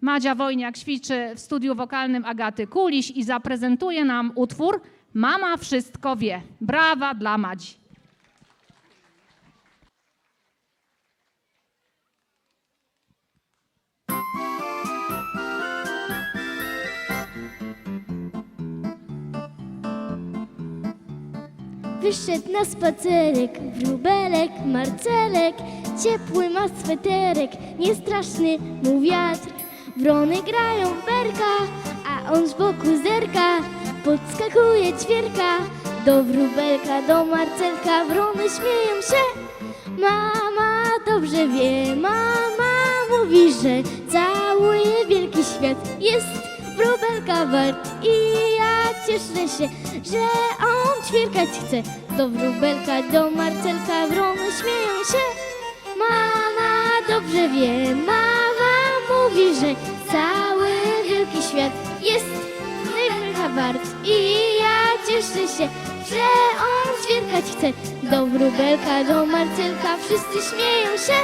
Madzia Wojniak ćwiczy w studiu wokalnym Agaty Kuliś i zaprezentuje nam utwór Mama wszystko wie. Brawa dla Madzi. Wyszedł na spacerek, wróbelek, Marcelek, ciepły ma sweterek, niestraszny mu wiatr. Wrony grają w berka, a on z boku zerka, podskakuje ćwierka. Do wróbelka, do Marcelka, wrony śmieją się. Mama dobrze wie, mama mówi, że cały wielki świat jest wróbelka wart i ja cieszę się, że on ćwierkać chce. Do wróbelka, do Marcelka wrony śmieją się. Mama dobrze wie, mama mówi, że cały wielki świat jest wróbelka wart i ja cieszę się, że on ćwierkać chce. Do wróbelka, do Marcelka wszyscy śmieją się.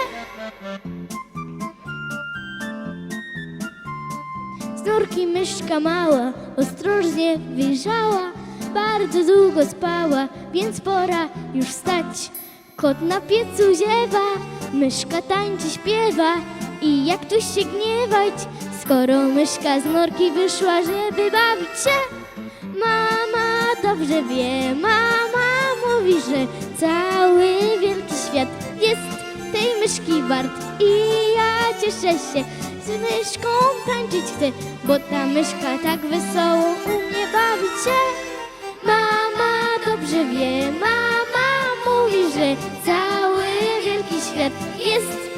Snorki myszka mała, ostrożnie wyjrzała, bardzo długo spała, więc pora już wstać. Kot na piecu ziewa, myszka tańczy, śpiewa i jak tu się gniewać, skoro myszka z norki wyszła, żeby bawić się. Mama dobrze wie, mama mówi, że cały wielki świat jest tej myszki wart i ja cieszę się, z myszką tańczyć chcę, bo ta myszka tak wesoło umie bawić się. Mama dobrze wie, mama mówi, że cały wielki świat jest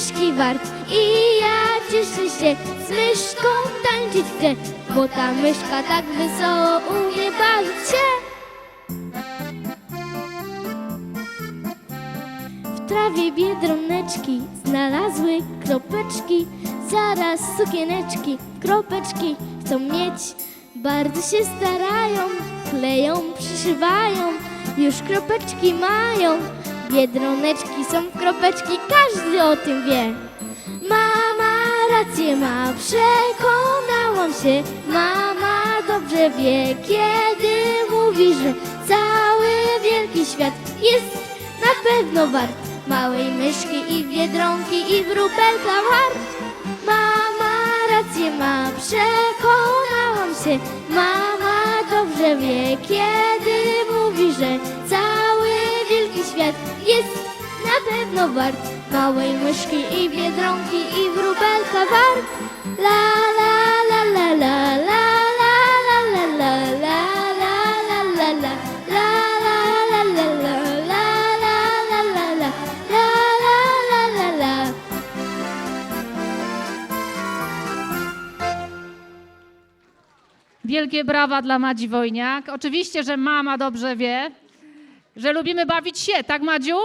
myszki wart i ja cieszę się, z myszką tańczyć chcę, bo ta myszka tak wesoło umie bawić się. W trawie biedroneczki znalazły kropeczki, zaraz sukieneczki, kropeczki chcą mieć. Bardzo się starają, kleją, przyszywają, już kropeczki mają. Biedroneczki są kropeczki, każdy o tym wie. Mama rację ma, przekonałam się. Mama dobrze wie, kiedy mówi, że cały wielki świat jest na pewno wart małej myszki i biedronki i wróbelka wart. Mama rację ma, przekonałam się. Mama dobrze wie, kiedy mówi, że cały świat jest na pewno wart Małej myszki i biedronki i wróbelka wart La la la la la la Wielkie brawa dla Madzi Wojniak. Oczywiście, że mama dobrze wie, że lubimy bawić się, tak Madziu?